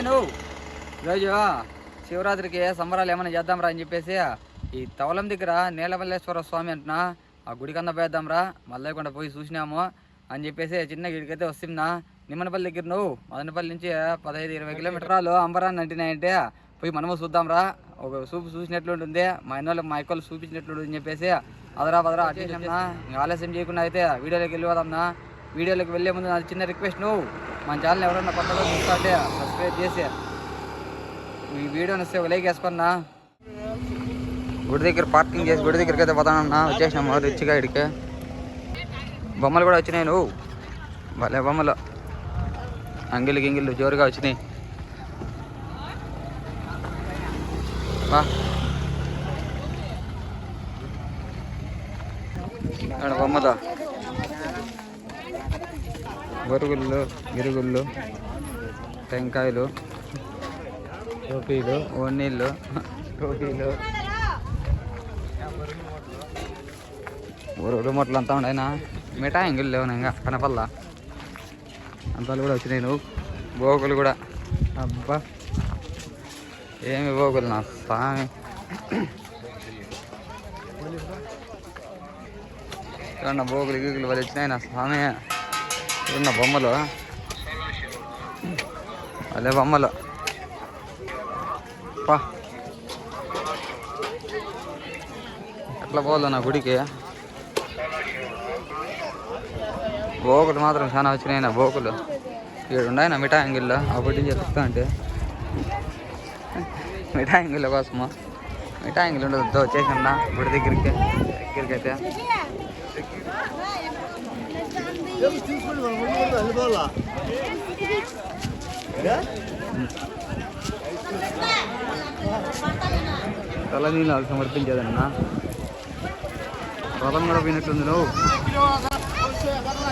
Hi నువ్వు శివరాత్రికి సంబరాలు ఏమైనా చేద్దాంరా అని చెప్పేసి ఈ తవలం దగ్గర నీలమల్లేశ్వర స్వామి అంటున్నా. ఆ గుడి కన్నా పోయేద్దాంరా మల్లయ్యకొండ పోయి చూసినాము అని చెప్పేసి చిన్న గిడికైతే వస్తున్నా. నిమ్మనపల్లి దగ్గర నువ్వు మదనపల్లి నుంచి పదహైదు ఇరవై కిలోమీటర్లు అంబరాన్ని అంటున్నాయంటే పోయి మనము చూద్దాంరా. ఒక చూపు చూసినట్లు ఉంటుంది మా అన్నోళ్ళకి మా ఎక్కువ చూపించినట్లు అని చెప్పేసి అదరా బదరా అటేసినా ఆలస్యం చేయకుండా అయితే వీడియోలోకి వెళ్ళిపోదాంనా. వీడియోలోకి వెళ్ళే ముందు నాది చిన్న రిక్వెస్ట్ నువ్వు మన ఛానల్ ఎవరన్నా కొత్తగా చూస్తాంటే సబ్స్క్రైబ్ చేసి ఈ వీడియో నస్తే ఒక లైక్ వేసుకున్నా. గుడి దగ్గర పార్కింగ్ చేసి గుడి దగ్గరికి అయితే పోతానన్నా వచ్చేసినాము రిచ్గా ఇడికి. బొమ్మలు కూడా వచ్చినాయి నువ్వు. భలే బొమ్మలు. అంగిళ్ళు గింగిళ్ళు జోరుగా వచ్చినాయి. బా. ఆడ బొమ్మదా? గొరుగుళ్ళు గిరుగుళ్ళు టెంకాయలు టోపీలు. ఓనీళ్ళు టోపీలు. రిమోట్లు అంతా ఉండైనా? మిఠాయి ఇంగిళ్ళు లేవు ఇంకా కనపల్లా అంతాలు కూడా వచ్చినాయి నువ్వు. బోకులు కూడా. అబ్బా. ఏమి బోకులు నా స్వామి? బోకులు గీకులు వాళ్ళు వచ్చినాయి నా స్వామి? ఇక్కడున్న బొమ్మలు. అదే బొమ్మలు. పా. ఎట్లా పోలే నా గుడికి? బోకులు మాత్రం చాలా వచ్చినాయి నా బోకులు. ఇక్కడ ఉన్నాయి నా మిఠాయి అంగిల్లో? అప్పటి చెప్తా అంటే. మిఠాయి కోసము? మిఠాయి అంగిల్ ఉండదు వచ్చేసన్నా గుడి దగ్గరికి దగ్గరికి అయితే తల నీళ్ళు సమర్పించేదన్నా రథం కూడా పోయినట్టుంది నువ్వు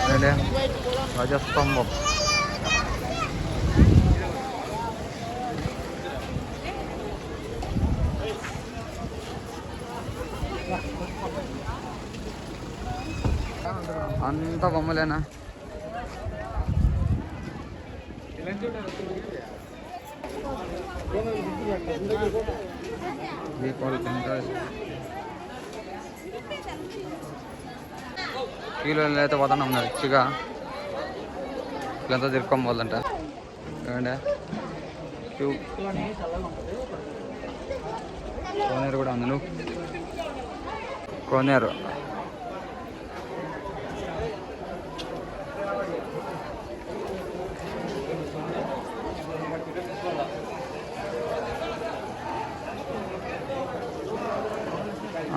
అదే ధ్వజస్తంభం అంత బొమ్మలేనా? కీలో అయితే పోతాను ఉన్నారు పోతున్నాం రిచ్గా ఇదంతా తిరుక్కొని పోవాలంట. ఏమంటే క్యూ. కోనేరు కూడా ఉంది నువ్వు? కోనేరు.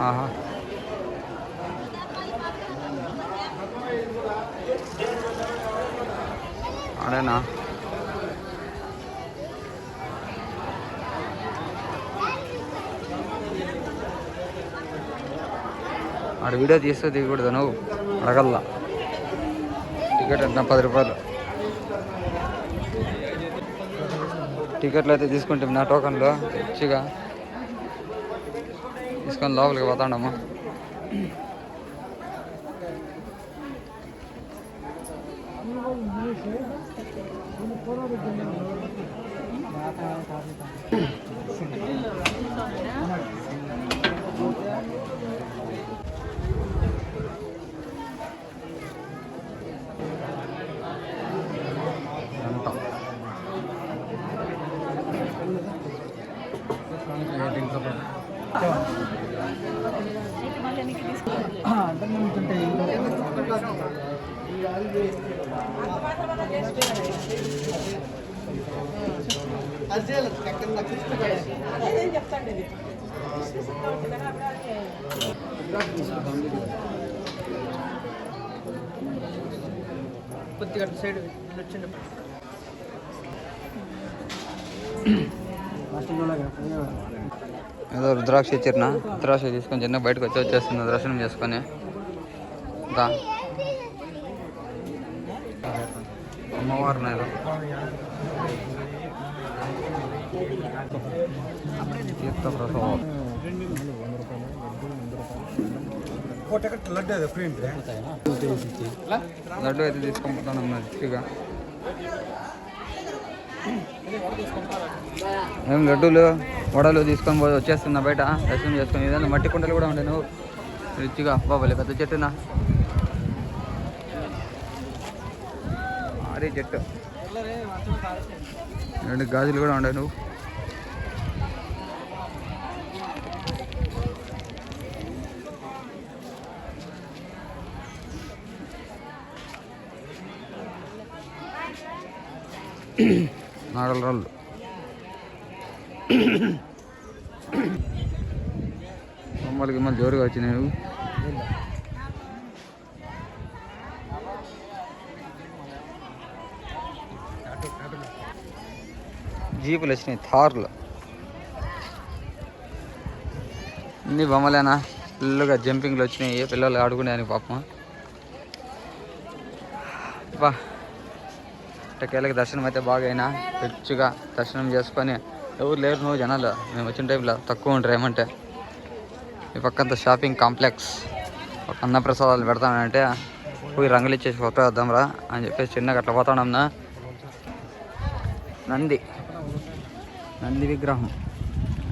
ఆహా. అడేనా ఆడ వీడియో తీస్తే దిగకూడదు నువ్వు. అడగల్లా. టికెట్ ఎంత? పది రూపాయలు. టికెట్లు అయితే తీసుకుంటాం నా టోకన్లో మంచిగా. తీసుకొని లోపలికి పోతాడమ్మా కొద్దిగా సైడ్ వచ్చిండు ఏదో రుద్రాక్ష ఇచ్చిర్నా? రుద్రాక్ష తీసుకొని చిన్న బయటకు వచ్చి వచ్చేస్తుంది దర్శనం చేసుకొని. ఇంకా అమ్మవారు నేను తీర్థ లడ్డు ఫ్రీ లడ్డు అయితే తీసుకొని అన్న రిచ్గా ఏం లడ్డూలు వడలు తీసుకొని పోయి వచ్చేస్తున్నా బయట దర్శనం చేసుకొని. ఏదైనా మట్టి కుండలు కూడా ఉండే నువ్వు. రిచ్గా. బాబాలే పెద్ద చెట్టునా? భారీ చెట్టు. రెండు గాజులు కూడా ఉండే నువ్వు. నాడల రాళ్ళు బొమ్మలు గిమ్మలు జోరుగా వచ్చినాయి నువ్వు జీపులు వచ్చినాయి థార్లు. ఇన్ని బొమ్మలేనా? ఫుల్గా జంపింగ్లు వచ్చినాయి. పిల్లలు ఆడుకునే పాపం. బా ఇట్టకేళ్ళకి దర్శనం అయితే బాగా అయినా రిచ్గా దర్శనం చేసుకొని ఎవరు లేరు నువ్వు జనాలు. మేము వచ్చిన టైంలో తక్కువ ఉంటారు ఏమంటే. ఈ పక్కంతా షాపింగ్ కాంప్లెక్స్. ఒక అన్నప్రసాదాలు పెడతానంటే పోయి రంగులు ఇచ్చేసి ఫోటో వద్దాంరా అని చెప్పేసి చిన్నగా అట్లా పోతాడమ్మా నంది. నంది విగ్రహం.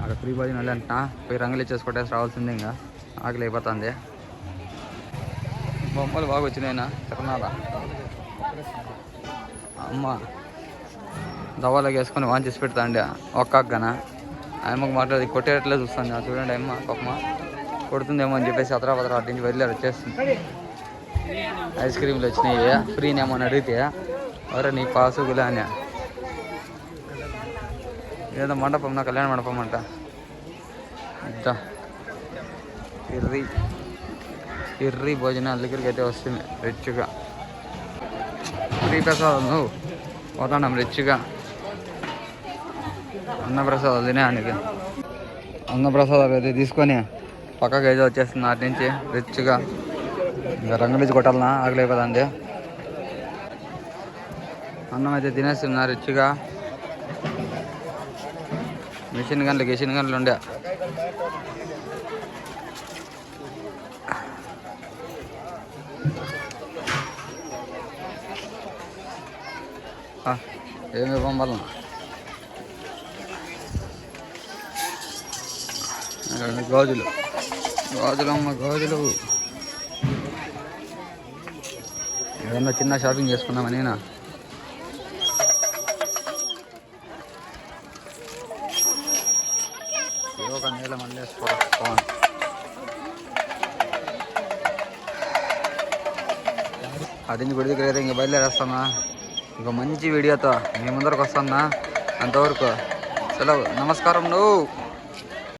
అక్కడ ఫ్రీ భోజనం వెళ్ళంట పోయి రంగులు ఇచ్చేసి రావాల్సింది రావాల్సిందే ఇంకా. ఆకలి అయిపోతుంది. బొమ్మలు బాగా వచ్చినాయినా తిరణాల అమ్మ. దవాలోకి వేసుకొని వాన్ చేసి పెడతా అండి ఒక్క అక్కన. ఆయమ్మకు మాట్లాడి కొట్టేటట్లే చూస్తాను చూడండి అమ్మ పాపమ్మ కొడుతుందేమో అని చెప్పేసి అతరా పదరా అటు నుంచి వెళ్ళారు వచ్చేస్తుంది. ఐస్ క్రీమ్లు వచ్చినాయి. ఫ్రీనేమో అని అడిగితే ఎవరో నీ పాసు గులా అని ఏదో మండపం నా కళ్యాణ మండపం అంట. ఇద్దా. ఇర్రి. ఇర్రి భోజనాల దగ్గరికి అయితే వస్తుంది రిచ్గా. ఫ్రీ ప్రసాదం నువ్వు పోతాం రిచ్గా. అన్నప్రసాదాలు తినేయానికి అన్నప్రసాదాలు అయితే తీసుకొని పక్కకి అయితే వచ్చేస్తుంది అటు నుంచి రిచ్గా. ఇంకా రంగులిచ్చి కొట్టాలనా? ఆకలి అయిపోతుంది. అన్నం అయితే తినేస్తున్నా రిచ్గా. మిషన్ గంటలు గిషన్ గంటలు ఉండే. ఏమి పంపాలన్నా రెండు గాజులు. గాజులు అమ్మ గాజులు. ఏదన్నా చిన్న షాపింగ్ చేసుకుందామని ఏదో ఒక నీళ్ళ మళ్ళీ వేసుకోవాలి అడించి గుడి దగ్గర ఇంకా బయలుదేరేస్తానా? ఇంకో మంచి వీడియోతో మీ ముందరకు వస్తానా? అంతవరకు సెలవు. నమస్కారం నువ్వు